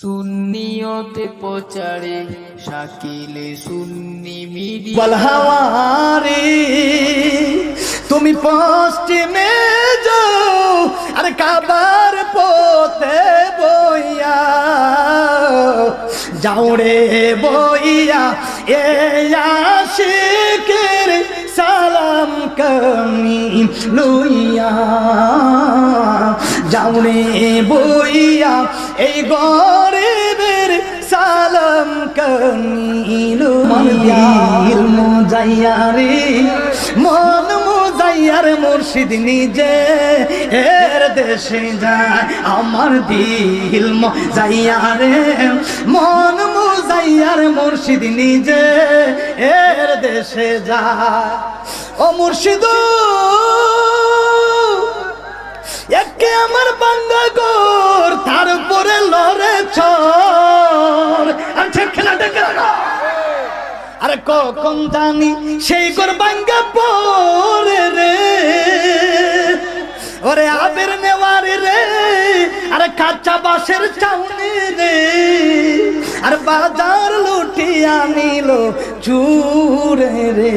সুন্নিয়তে প্রচারে শাকিলে সুন্নি মিডিয়া। বলহাওয়ারে তুমি পশ্চিমে যাও, আর কাবার পোতে বইয়া। যাও রে বইয়া, এ আশিকের সালাম কমি লইয়া। যাও রে বইয়া এই গরিবের সালাম কমিলু দিল মুজাইয়ারে, মন মুজাইয়ার মুর্শিদ নিজে এর দেশে যায় আমার দিল মুজাইয়ারে, মন মুজাইয়ার মুর্শিদ নিজে এর দেশে যায়। ও মুর্শিদ একে আমার বান্দা গোর? তার উপরে লড়ে ছর আচ্ছা খেলাটা খেলা আরে কখন জানি সেই গোর বাঙ্গা পরে রে। ওরে আবের নেওয়ারে রে। আরে কাঁচা বাসের চাউনি রে। আর বাজার লুটিয়া নিল চুরে রে,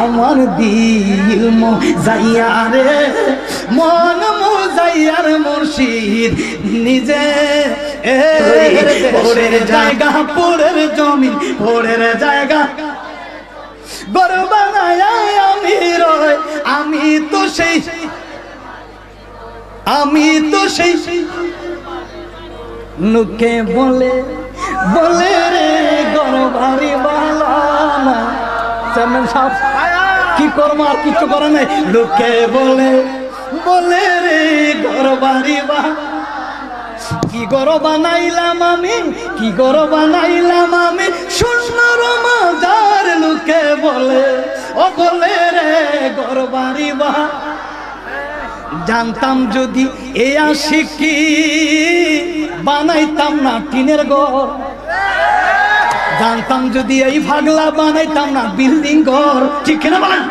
আমার দিল মো যাইয়া রে। মন মো যাইয়ার মুর্শিদ নিজে। এ পরের জায়গা পরের জমিন পরের জায়গা। গরু বানায় আমি রয়, আমি তো সেই, আমি তো সেই। নুকে বলে বলে রে কি করব আর কিছু করে নাই। লোকে বলে বলে রে গরবারি কি গর বানাইলাম আমি, কি গর বানাইলাম আমি। শূন্যর মাজার লোকে বলে, ও বলে রে গরবারি বা। জানতাম যদি এ আশিকি, বানাইতাম না টিনের ঘর। জানতাম যদি এই ভাগলা বানাইতাম না, বিল্ডিং ঘর, ঠিক না বলেন?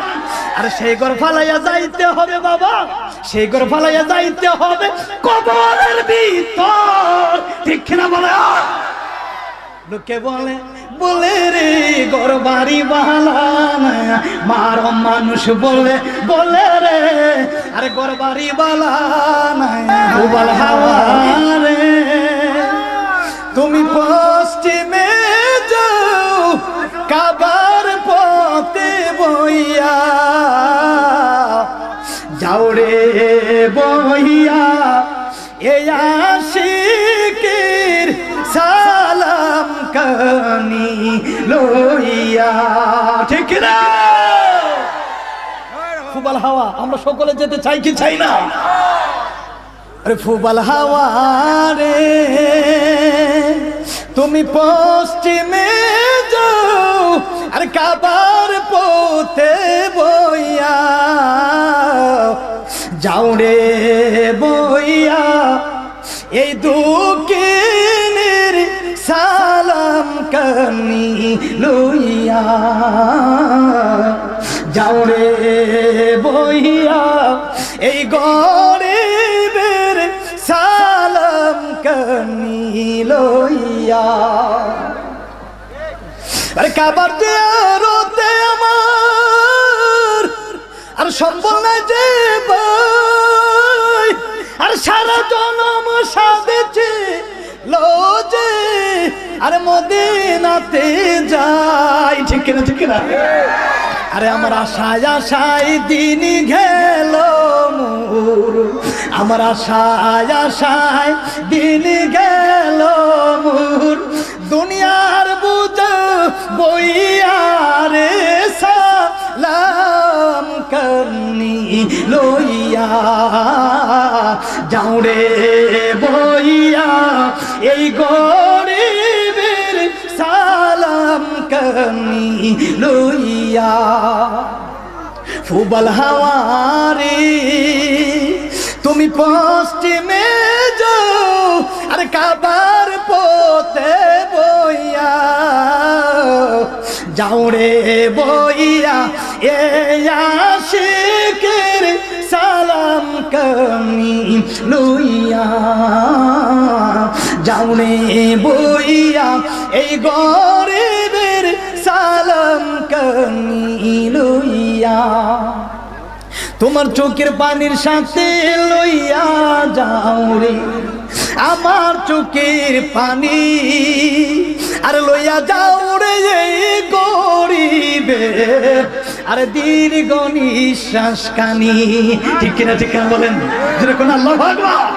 আর সেই ঘর ফালাইয়া যাইতে হবে বাবা, সেই ঘর ফালাইয়া যাইতে হবে কবরের ভিতর, ঠিক না বলে লোকে বলে বলে রে ঘর বাড়ি বালা মার মানুষ বলে বলে রে, আরে ঘর বাড়ি বালা উবাল হাওয়া রে। তুমি যাও কাবার পথে বইয়া, যাও রে বইয়া, এ আশিকের সালাম কানি লইয়া। ঠিক না? ফুবাল হাওয়া, আমরা সকলে যেতে চাই কি চাই না? আরে ফুবাল হাওয়া রে, তুমি পশ্চিমে আর কাবার পোতে বইয়া, যাও রে বইয়া, এই দুঃখিনের সালাম কানি লইয়া, যাও রে বইয়া, এই গরিবের সালাম কানি লইয়া। আরে কাবার রোতে আমার। আর না যে ভাই। আর সারা জনম সাধেছে লোজে। আরে মদিনাতে যাই। ঠিক না ঠিক না আরে আমার আশায় আশায় দিন গেল মোর। আমার আশায় আশায় দিন গেল মোর। দুনিয়ার বুঝ বইয়ারে সালাম করনি লইয়া যাও রে বইয়া এই গরিবের সালাম করনি লইয়া ফুবল হাওয়ারে তুমি পশ্চিমে যাও আর কাবার যাও রে বইয়া এ আশিকের সালাম কমি লইয়া। যাওনে বইয়া এই গরিবের সালাম কানি লইয়া। তোমার চোখের পানির সাথে লইয়া যাও রে আমার চোখের পানি। আর লইয়া যাও রে এই গরিবে। আর দীর্ঘ নিঃশ্বাস কানি। ঠিক কিনা ঠিক কিনা বলেন? যেরকম আল্লাহ ভগবান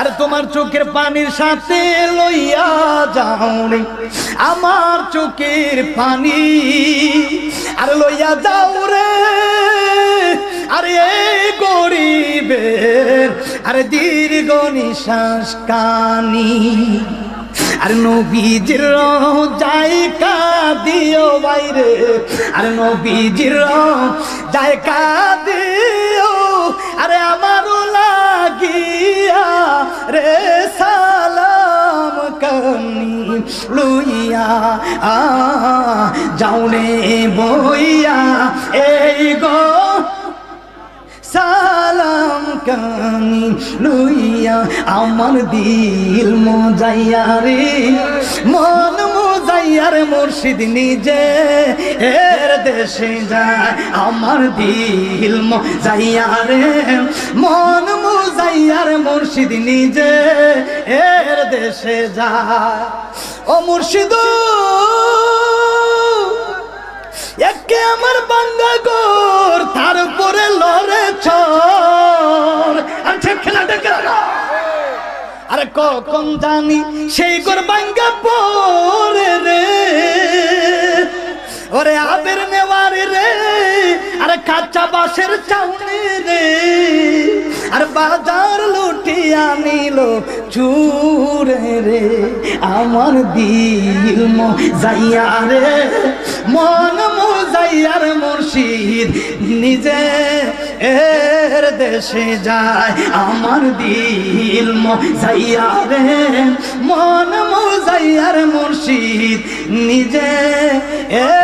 আর তোমার চোখের পানির সাথে লইয়া যাও রে। আমার চোখের পানি। আর লইয়া যাও রে। আরে গরিবের, আরে দীর্ঘ নিশ্বাস কানি। আর নবীজির যাই কাঁদিও বাইরে, আর নবীজির যাই কাঁদিও, আরে আমারও লাগিয়া রে সালাম কানি। লুইয়া আ যাওনে বইয়া, এই গো কানি লুইয়া আমার দিল মজাইয়া রে। মন মজাইয়ার মুর্শিদ নিজে। এর দেশে যায় আমার দিল মজাইয়া রে। মন মজাইয়ার মুর্শিদ নিজে। এর দেশে যায়। ও মুর্শিদ একে আমার বান্দা গোর, তারপরে লড়ে ছর আর খেলাটা খেলা আরে কখন জানি সেই গোর বাঙ্গা পরে রে। ওরে আবের নেওয়ারে রে, আরে কাঁচা বাঁশের চাউনি রে। আর বাজার লুটিয়া নিল চুরে রে, আমার দিল যাইয়া রে। মন যাইয়ার মুর্শিদ নিজে এর দেশে যায়, আমার দিল যাইয়া রে। মন যাইয়ার মুর্শিদ নিজে এর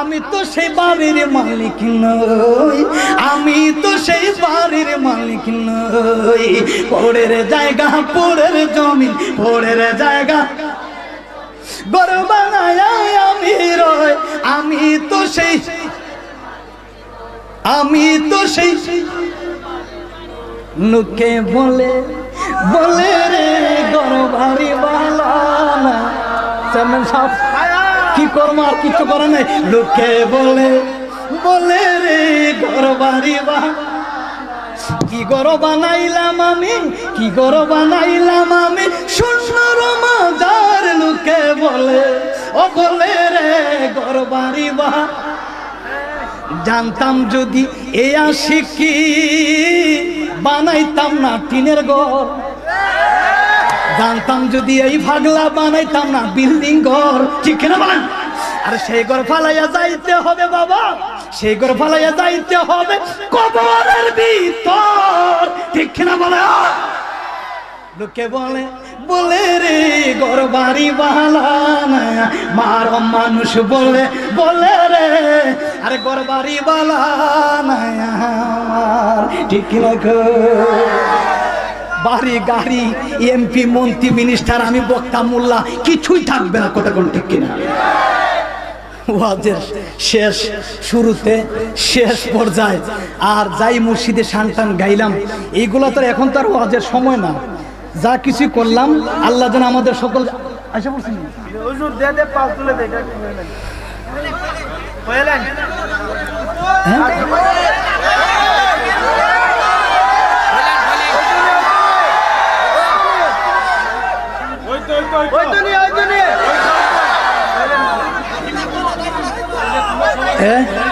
আমি তো সেই বাড়ির মালিক নই। আমি তো সেই বাড়ির মালিক নই। পরের জায়গা, পরের জমিন, পরের জায়গা। গরু বানায় আমি রয় আমি তো সেই, আমি তো সেই লোকে বলে বলে রে গরু ভারী বালানা চেয়ারম্যান সাহেব কি করব, আর কিছু করে নাই। লোকে বলে বলে রে ঘর বাড়ি বা। কি গর বানাইলাম আমি, কি গর বানাইলাম আমি। শূন্যর মাজার লোকে বলে, ও বলে রে গর বাড়ি বা। জানতাম যদি এ আসি কি বানাইতাম না টিনের ঘর। জানতাম যদি এই ভাগলা বানাইতাম না, বিল্ডিং ঘর। ঠিক না বলেন? আর সেই ঘর ফালাইয়া যাইতে হবে বাবা। সেই ঘর ফালাইয়া যাইতে হবে কবরের ভিতর। ঠিক না বলে লোকে বলে বলে রে, ঘর বাড়ি বালানা মার মানুষ বলে বলে রে, আরে ঘর বাড়ি বালানা ঠিক না গো? বাড়ি গাড়ি এমপি মন্ত্রী মিনিস্টার আমি বক্তা মোল্লা কিছুই থাকবে না কথা কোন ঠিক কিনা। ওয়াজের শেষ শুরুতে শেষ পর্যায়ে আর যাই মসজিদে সান্তান গাইলাম এইগুলো তো এখন তো আর ওয়াজের সময় না। যা কিছু করলাম আল্লাহ যেন আমাদের সকল আশা করছি। হ্যাঁ? હે?